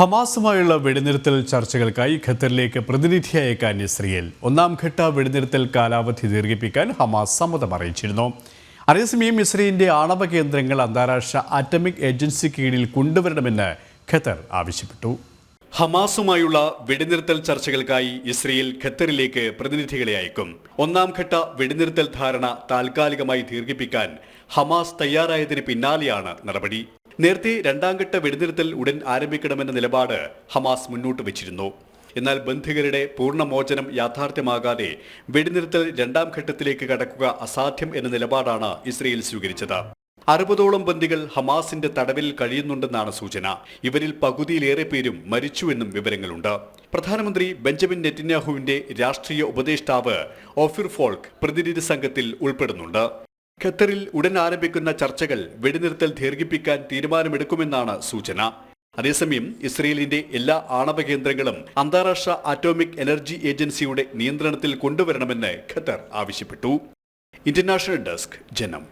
ഹമാസുമായുള്ള വെടിനിർത്തൽ ചർച്ചകൾക്കായി ഖത്തറിലേക്ക് പ്രതിനിധി അയക്കാൻ ഇസ്രയേൽ ഒന്നാം ഘട്ട വെടിനിർത്തൽ കാലാവധി ദീർഘിപ്പിക്കാൻ ഹമാസ് സമ്മതം അറിയിച്ചിരുന്നു. അതേസമയം ഇസ്രയേലിന്റെ ആണവ കേന്ദ്രങ്ങൾ അന്താരാഷ്ട്ര ആറ്റമിക് ഏജൻസി കീഴിൽ കൊണ്ടുവരണമെന്ന് ഖത്തർ ആവശ്യപ്പെട്ടു. ഹമാസുമായുള്ള വെടിനിർത്തൽ ചർച്ചകൾക്കായി ഇസ്രയേൽ ഖത്തറിലേക്ക് പ്രതിനിധികളെ അയക്കും. ഒന്നാം ഘട്ട വെടിനിർത്തൽ ധാരണ താൽക്കാലികമായി ദീർഘിപ്പിക്കാൻ ഹമാസ് തയ്യാറായതിന് പിന്നാലെയാണ് നടപടി. നേരത്തെ രണ്ടാം ഘട്ട വെടിനിർത്തൽ ഉടൻ ആരംഭിക്കണമെന്ന നിലപാട് ഹമാസ് മുന്നോട്ട് വെച്ചിരുന്നു. എന്നാൽ ബന്ധികരുടെ പൂർണമോചനം യാഥാർത്ഥ്യമാകാതെ വെടിനിർത്തൽ രണ്ടാം ഘട്ടത്തിലേക്ക് കടക്കുക അസാധ്യം എന്ന നിലപാടാണ് ഇസ്രയേൽ സ്വീകരിച്ചത്. അറുപതോളം ബന്ദികൾ ഹമാസിന്റെ തടവിൽ കഴിയുന്നുണ്ടെന്നാണ് സൂചന. ഇവരിൽ പകുതിയിലേറെ പേരും മരിച്ചുവെന്നും വിവരങ്ങളുണ്ട്. പ്രധാനമന്ത്രി ബെഞ്ചമിൻ നെറ്റിന്യാഹുവിന്റെ രാഷ്ട്രീയ ഉപദേഷ്ടാവ് ഓഫിർ ഫോൾക്ക് പ്രതിനിധി സംഘത്തിൽ ഉൾപ്പെടുന്നുണ്ട്. ഖത്തറിൽ ഉടൻ ആരംഭിക്കുന്ന ചർച്ചകൾ വെടിനിർത്തൽ ദീർഘിപ്പിക്കാൻ തീരുമാനമെടുക്കുമെന്നാണ് സൂചന. അതേസമയം ഇസ്രയേലിന്റെ എല്ലാ ആണവ കേന്ദ്രങ്ങളും അന്താരാഷ്ട്ര ആറ്റോമിക് എനർജി ഏജൻസിയുടെ നിയന്ത്രണത്തിൽ കൊണ്ടുവരണമെന്ന് ഖത്തർ ആവശ്യപ്പെട്ടു. ഇന്റർനാഷണൽ ഡെസ്ക് ജനം.